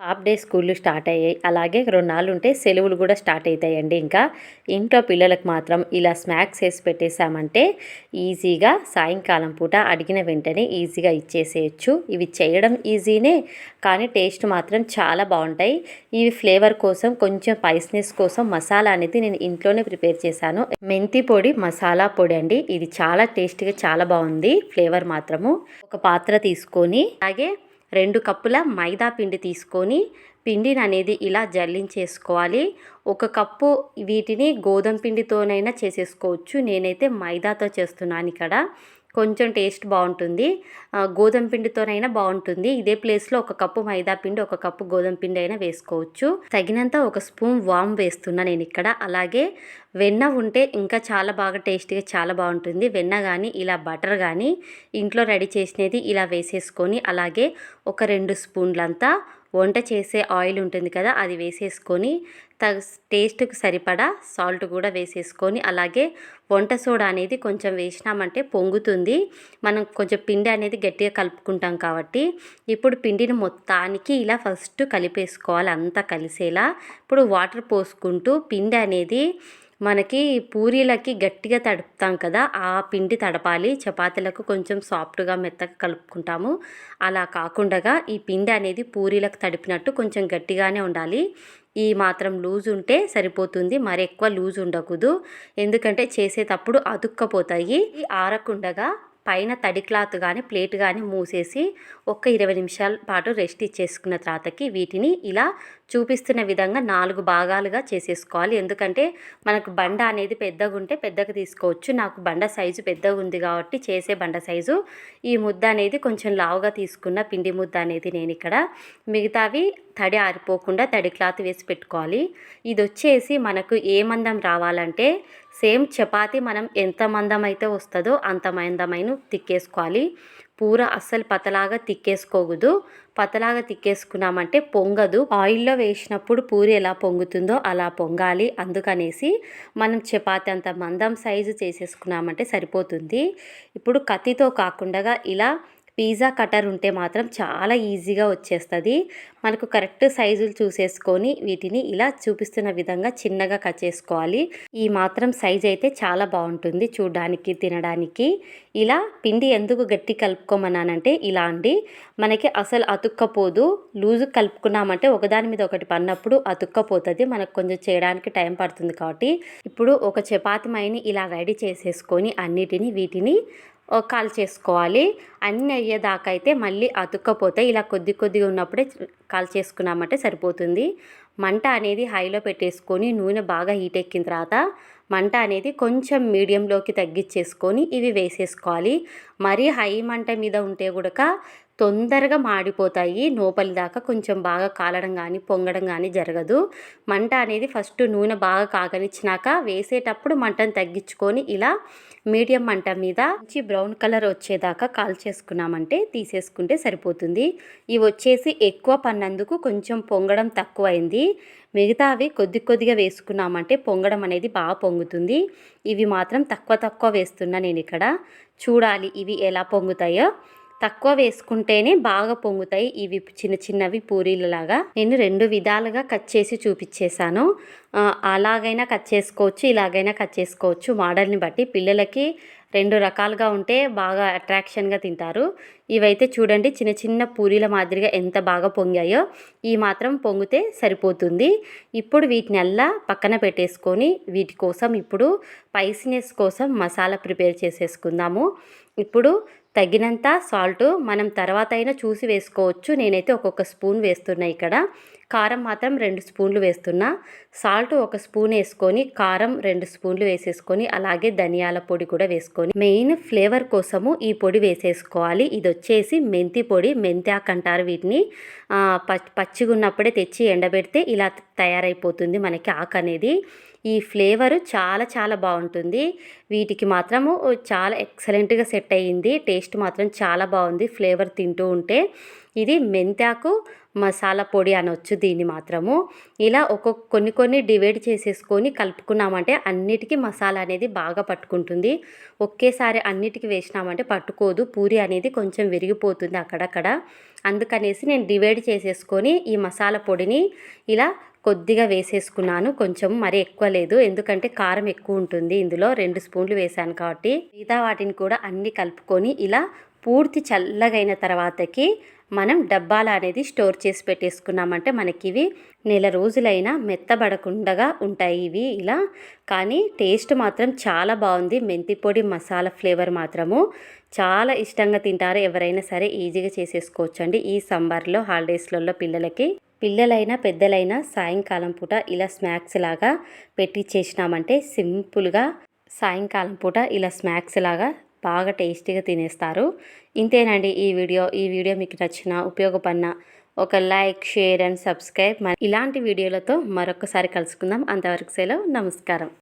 Half day స్కూళ్ళు start అయ్యాయి. అలాగే రెండు నాళ్ళు ఉంటే సెలవులు కూడా స్టార్ట్ అవుతాయండి ఇంకా ఇంట్లో పిల్లలకు మాత్రం ఇలా స్నాక్స్ వేసి పెట్టేశామంటే ఈజీగా సాయంకాలం పూట అడిగిన వెంటనే ఈజీగా ఇచ్చేసేయచ్చు. ఇవి చేయడం ఈజీనే కానీ టేస్ట్ మాత్రం చాలా బాగుంటాయి. ఇవి ఫ్లేవర్ కోసం కొంచెం స్పైస్నెస్ కోసం మసాలా అనేది నేను ఇంట్లోనే ప్రిపేర్ చేశాను. మెంతి పొడి మసాలా పొడి అండి. ఇది చాలా టేస్టీగా చాలా బాగుంది ఫ్లేవర్ మాత్రము. ఒక పాత్ర తీసుకొని అలాగే రెండు కప్పుల మైదా పిండి తీసుకొని పిండిని అనేది ఇలా జల్లించేసుకోవాలి. ఒక కప్పు వీటిని గోధుమ పిండితోనైనా చేసేసుకోవచ్చు. నేనైతే మైదాతో చేస్తున్నాను ఇక్కడ. కొంచెం టేస్ట్ బాగుంటుంది. గోధుమ పిండితోనైనా బాగుంటుంది. ఇదే ప్లేస్లో ఒక కప్పు మైదా పిండి ఒక కప్పు గోధుమ పిండి అయినా వేసుకోవచ్చు. తగినంత ఒక స్పూన్ వామ్ వేస్తున్నా నేను ఇక్కడ. అలాగే వెన్న ఉంటే ఇంకా చాలా బాగా టేస్టీగా చాలా బాగుంటుంది. వెన్న కానీ ఇలా బటర్ కానీ ఇంట్లో రెడీ చేసినది ఇలా వేసేసుకొని అలాగే ఒక రెండు స్పూన్లంతా వంట చేసే ఆయిల్ ఉంటుంది కదా అది వేసేసుకొని తగ టేస్ట్కి సరిపడా సాల్ట్ కూడా వేసేసుకొని అలాగే వంట సోడా అనేది కొంచెం వేసినామంటే పొంగుతుంది. మనం కొంచెం పిండి అనేది గట్టిగా కలుపుకుంటాం కాబట్టి ఇప్పుడు పిండిని మొత్తానికి ఇలా ఫస్ట్ కలిపేసుకోవాలి అంతా కలిసేలా. ఇప్పుడు వాటర్ పోసుకుంటూ పిండి అనేది మనకి పూరీలకి గట్టిగా తడుపుతాం కదా ఆ పిండి తడపాలి. చపాతీలకు కొంచెం సాఫ్ట్గా మెత్తగా కలుపుకుంటాము. అలా కాకుండా ఈ పిండి అనేది పూరీలకు తడిపినట్టు కొంచెం గట్టిగానే ఉండాలి. ఈ మాత్రం లూజ్ ఉంటే సరిపోతుంది. మరి ఎక్కువ లూజ్ ఉండకూడదు. ఎందుకంటే చేసేటప్పుడు అతుక్కపోతాయి. ఆరకుండగా పైన తడి క్లాత్ కానీ ప్లేట్ కానీ మూసేసి ఒక ఇరవై నిమిషాల పాటు రెస్ట్ ఇచ్చేసుకున్న తర్వాతకి వీటిని ఇలా చూపిస్తున్న విధంగా నాలుగు భాగాలుగా చేసేసుకోవాలి. ఎందుకంటే మనకు బండ అనేది పెద్దగా ఉంటే పెద్దగా తీసుకోవచ్చు. నాకు బండ సైజు పెద్దగా ఉంది కాబట్టి చేసే బండ సైజు. ఈ ముద్ద అనేది కొంచెం లావుగా తీసుకున్న పిండి ముద్ద అనేది నేను ఇక్కడ మిగతావి తడి ఆరిపోకుండా తడి క్లాత్ వేసి పెట్టుకోవాలి. ఇది వచ్చేసి మనకు ఏ మందం రావాలంటే సేమ్ చపాతీ మనం ఎంత మందం అయితే వస్తుందో అంత మందమైన తిక్కేసుకోవాలి. పూర అస్సలు పతలాగా తిక్కేసుకోకూడదు. పతలాగా తిక్కేసుకున్నామంటే పొంగదు. ఆయిల్లో వేసినప్పుడు పూరి ఎలా పొంగుతుందో అలా పొంగాలి. అందుకనేసి మనం చపాతి అంత మందం సైజు చేసేసుకున్నామంటే సరిపోతుంది. ఇప్పుడు కత్తితో కాకుండా ఇలా పిజ్జా కటర్ ఉంటే మాత్రం చాలా ఈజీగా వచ్చేస్తుంది. మనకు కరెక్ట్ సైజులు చూసేసుకొని వీటిని ఇలా చూపిస్తున్న విధంగా చిన్నగా కట్ చేసుకోవాలి. ఈ మాత్రం సైజ్ అయితే చాలా బాగుంటుంది చూడడానికి తినడానికి. ఇలా పిండి ఎందుకు గట్టి కలుపుకోమన్నానంటే ఇలా అండి. మనకి అసలు అతుక్కపోదు. లూజు కలుపుకున్నామంటే ఒకదాని మీద ఒకటి పన్నప్పుడు అతుక్కపోతుంది. మనకు కొంచెం చేయడానికి టైం పడుతుంది కాబట్టి. ఇప్పుడు ఒక చపాతి మైని ఇలా రెడీ చేసేసుకొని అన్నిటిని వీటిని కాల్ చేసుకోవాలి. అన్నీ అయ్యేదాకా అయితే మళ్ళీ అతుక్కపోతే ఇలా కొద్ది కొద్దిగా ఉన్నప్పుడే కాల్ చేసుకున్నామంటే సరిపోతుంది. మంట అనేది హైలో పెట్టేసుకొని నూనె బాగా హీట్ ఎక్కిన తర్వాత మంట అనేది కొంచెం మీడియంలోకి తగ్గించేసుకొని ఇవి వేసేసుకోవాలి. మరీ హై మంట మీద ఉంటే కూడా తొందరగా మాడిపోతాయి. నోపలి దాకా కొంచెం బాగా కాలడం కానీ పొంగడం కానీ జరగదు. మంట అనేది ఫస్ట్ నూనె బాగా కాగనిచ్చినాక వేసేటప్పుడు మంటను తగ్గించుకొని ఇలా మీడియం మంట మీద మంచి బ్రౌన్ కలర్ వచ్చేదాకా కాల్ చేసుకున్నామంటే తీసేసుకుంటే సరిపోతుంది. ఇవి వచ్చేసి ఎక్కువ పన్నందుకు కొంచెం పొంగడం తక్కువైంది. మిగతావి కొద్ది కొద్దిగా వేసుకున్నామంటే పొంగడం అనేది బాగా పొంగుతుంది. ఇవి మాత్రం తక్కువ తక్కువ వేస్తున్నా నేను ఇక్కడ. చూడాలి ఇవి ఎలా పొంగుతాయో. తక్కువ వేసుకుంటేనే బాగా పొంగుతాయి ఇవి చిన్న చిన్నవి పూరీలలాగా. నేను రెండు విధాలుగా కట్ చేసి చూపించేశాను. అలాగైనా కట్ చేసుకోవచ్చు ఇలాగైనా కట్ చేసుకోవచ్చు. మోడల్ని బట్టి పిల్లలకి రెండు రకాలుగా ఉంటే బాగా అట్రాక్షన్గా తింటారు. ఇవైతే చూడండి చిన్న చిన్న పూరీల మాదిరిగా ఎంత బాగా పొంగాయో ఈ మాత్రం పొంగితే సరిపోతుంది. ఇప్పుడు వీటిని అల్లా పక్కన పెట్టేసుకొని వీటి కోసం ఇప్పుడు స్పైసీనెస్ కోసం మసాలా ప్రిపేర్ చేసేసుకుందాము. ఇప్పుడు తగినంత సాల్ట్ మనం తర్వాత అయినా చూసి వేసుకోవచ్చు. నేనైతే ఒక్కొక్క స్పూన్ వేస్తున్నా ఇక్కడ. కారం మాత్రం రెండు స్పూన్లు వేస్తున్నా. సాల్ట్ ఒక స్పూన్ వేసుకొని కారం రెండు స్పూన్లు వేసేసుకొని అలాగే ధనియాల పొడి కూడా వేసుకొని మెయిన్ ఫ్లేవర్ కోసము ఈ పొడి వేసేసుకోవాలి. ఇది వచ్చేసి మెంతి పొడి మెంతాకు అంటారు వీటిని. ఆ, పచ్చిగా ఉన్నప్పుడే తెచ్చి ఎండబెడితే ఇలా తయారైపోతుంది మనకి ఆకు అనేది. ఈ ఫ్లేవర్ చాలా చాలా బాగుంటుంది. వీటికి మాత్రము చాలా ఎక్సలెంట్గా సెట్ అయ్యింది. టేస్ట్ మాత్రం చాలా బాగుంది. ఫ్లేవర్ తింటూ ఉంటే. ఇది మెంతాకు మసాలా పొడి అనొచ్చు దీన్ని మాత్రము. ఇలా ఒక్కొక్క కొన్ని కొన్ని డివైడ్ చేసేసుకొని కలుపుకున్నామంటే అన్నిటికీ మసాలా అనేది బాగా పట్టుకుంటుంది. ఒకేసారి అన్నిటికీ వేసినామంటే పట్టుకోదు. పూరి అనేది కొంచెం విరిగిపోతుంది అక్కడక్కడ. అందుకనేసి నేను డివైడ్ చేసేసుకొని ఈ మసాలా పొడిని ఇలా కొద్దిగా వేసేసుకున్నాను. కొంచెం మరీ ఎక్కువ లేదు. ఎందుకంటే కారం ఎక్కువ ఉంటుంది. ఇందులో రెండు స్పూన్లు వేసాను కాబట్టి మిగతా వాటిని కూడా అన్నీ కలుపుకొని ఇలా పూర్తి చల్లగైన తర్వాతకి మనం డబ్బాల అనేది స్టోర్ చేసి పెట్టేసుకున్నామంటే మనకి ఇవి నెల రోజులైనా మెత్తబడకుండగా ఉంటాయి ఇవి ఇలా. కానీ టేస్ట్ మాత్రం చాలా బాగుంది. మెంతి పొడి మసాలా ఫ్లేవర్ మాత్రము చాలా ఇష్టంగా తింటారు. ఎవరైనా సరే ఈజీగా చేసేసుకోవచ్చు అండి ఈ సమ్మర్లో హాలిడేస్లలో పిల్లలకి పిల్లలైనా పెద్దలైనా సాయంకాలం పూట ఇలా స్నాక్స్ లాగా పెట్టి చేసినామంటే సింపుల్గా సాయంకాలం పూట ఇలా స్నాక్స్ లాగా బాగా టేస్టీగా తినేస్తారు. ఇంతేనండి ఈ వీడియో. ఈ వీడియో మీకు నచ్చిన ఉపయోగపడిన ఒక లైక్ షేర్ అండ్ సబ్స్క్రైబ్. ఇలాంటి వీడియోలతో మరొకసారి కలుసుకుందాం. అంతవరకు సెలవు. నమస్కారం.